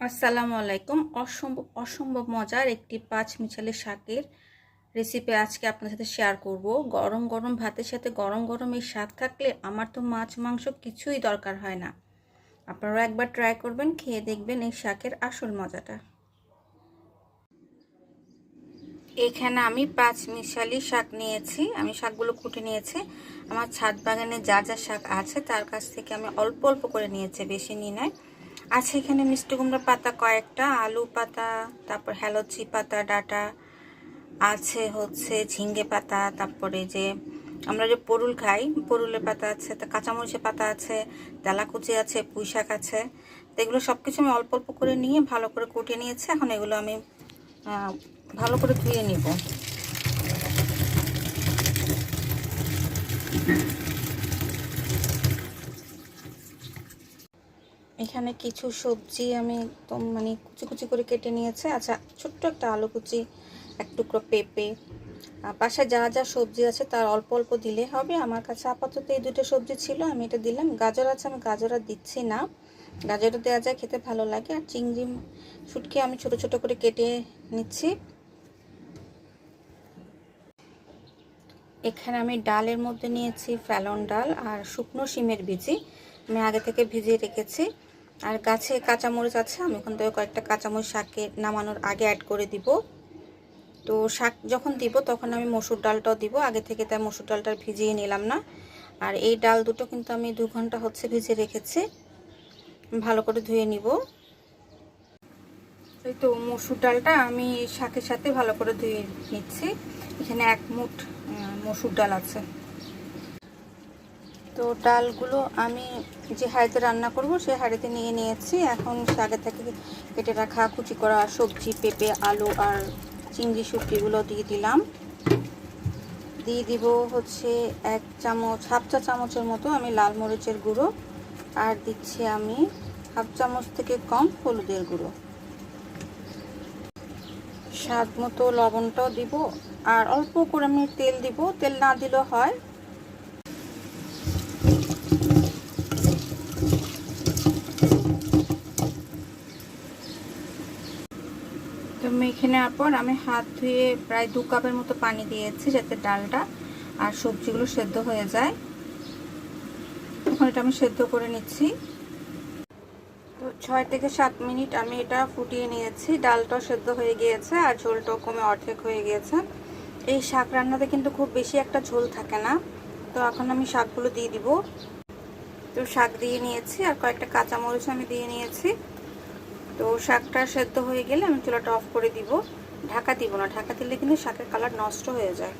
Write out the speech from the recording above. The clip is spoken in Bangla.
আসসালামু আলাইকুম। অসম্ভব অসম্ভব মজার একটি পাঁচ মিশালি শাকের রেসিপি আজকে আপনার সাথে শেয়ার করব। গরম গরম ভাতের সাথে গরম গরম এই শাক থাকলে আমার তো মাছ, মাংস কিছুই দরকার হয় না। আপনারাও একবার ট্রাই করবেন, খেয়ে দেখবেন এই শাকের আসল মজাটা। এখানে আমি পাঁচ মিশালি শাক নিয়েছি, আমি শাকগুলো কুটে নিয়েছি। আমার ছাদ বাগানে যা যা শাক আছে তার কাছ থেকে আমি অল্প অল্প করে নিয়েছি, বেশি নিয়ে নেয় আছে এখানে মিষ্টি কুমড়া পাতা কয়েকটা, আলু পাতা, তারপর হ্যালোচি পাতা, ডাটা, আছে হচ্ছে ঝিঙ্গে পাতা, তারপরে যে আমরা যে পরুল খাই, পরুলের পাতা আছে, তা কাঁচামরিচের পাতা আছে, তেলাকুচি আছে পুঁই শাক আছে, তো এগুলো সব কিছু আমি অল্প অল্প করে নিয়ে ভালো করে কুটিয়ে নিয়েছি, এখন এগুলো আমি ভালো করে ধুয়ে নিব। এখানে কিছু সবজি আমি একদম মানে কুচি কুচি করে কেটে নিয়েছে। আচ্ছা ছোট্ট একটা আলু কুচি, এক টুকরো পেঁপে। পাশে যা যা সবজি আছে তার অল্প অল্প দিলে হবে। আমার কাছে আপাতত এই দুটো সবজি ছিল, আমি এটা দিলাম। গাজর আছে, আমি গাজর আর দিচ্ছি না। গাজরও দেওয়া যায়, খেতে ভালো লাগে। আর চিংড়ি, শুটকে আমি ছোট ছোট করে কেটে নিচ্ছি। এখানে আমি ডালের মধ্যে নিয়েছি ফ্যালন ডাল আর শুকনো শিমের বীজি আমি আগে থেকে ভিজিয়ে রেখেছি। আর গাছে কাঁচামরিচ আছে, আমি ওখান থেকে কয়েকটা কাঁচামরিচ শাকে নামানোর আগে অ্যাড করে দিব। তো শাক যখন দিব, তখন আমি মসুর ডালটাও দিব। আগে থেকে তাই মসুর ডালটা ভিজিয়ে নিলাম না। আর এই ডাল দুটো কিন্তু আমি দু ঘণ্টা হচ্ছে ভিজিয়ে রেখেছি। ভালো করে ধুয়ে নিব। এই তো মসুর ডালটা আমি শাকের সাথে ভালো করে ধুয়ে নিচ্ছি। এখানে এক মুঠ মসুর ডাল আছে। তো ডালগুলো আমি যে হাঁড়িতে রান্না করব, সে হাঁড়িতে নিয়ে নিয়েছি। এখন আগে থেকে কেটে রাখা কুচি করা সবজি, পেঁপে, আলু আর চিংড়ি শুটকিগুলো দিয়ে দিলাম। দিয়ে দিব হচ্ছে এক চামচ, হাফ চা চামচের মতো আমি লাল মরিচের গুঁড়ো। আর দিচ্ছি আমি হাফ চামচ থেকে কম হলুদের গুঁড়ো। স্বাদ মতো লবণটাও দিব, আর অল্প করে আমি তেল দিব। তেল না দিলেও হয় তো মেখে নেওয়ার পর আমি হাত ধুয়ে প্রায় দু কাপের মতো পানি দিয়েছি যাতে ডালটা আর সবজিগুলো সেদ্ধ হয়ে যায়। এখন এটা আমি সেদ্ধ করে নিচ্ছি। তো ছয় থেকে সাত মিনিট আমি এটা ফুটিয়ে নিয়েছি। ডালটাও সেদ্ধ হয়ে গিয়েছে আর ঝোলটাও কমে অর্ধেক হয়ে গিয়েছে। এই শাক রান্নাতে কিন্তু খুব বেশি একটা ঝোল থাকে না। তো এখন আমি শাকগুলো দিয়ে দিব। তো শাক দিয়ে নিয়েছি আর কয়েকটা কাঁচামরিচ আমি দিয়ে নিয়েছি। তো শাকটা সেদ্ধ হয়ে গেলে আমি চুলাটা অফ করে দিব। ঢাকা দিব না, ঢাকা দিলে কিন্তু শাকের কালার নষ্ট হয়ে যায়।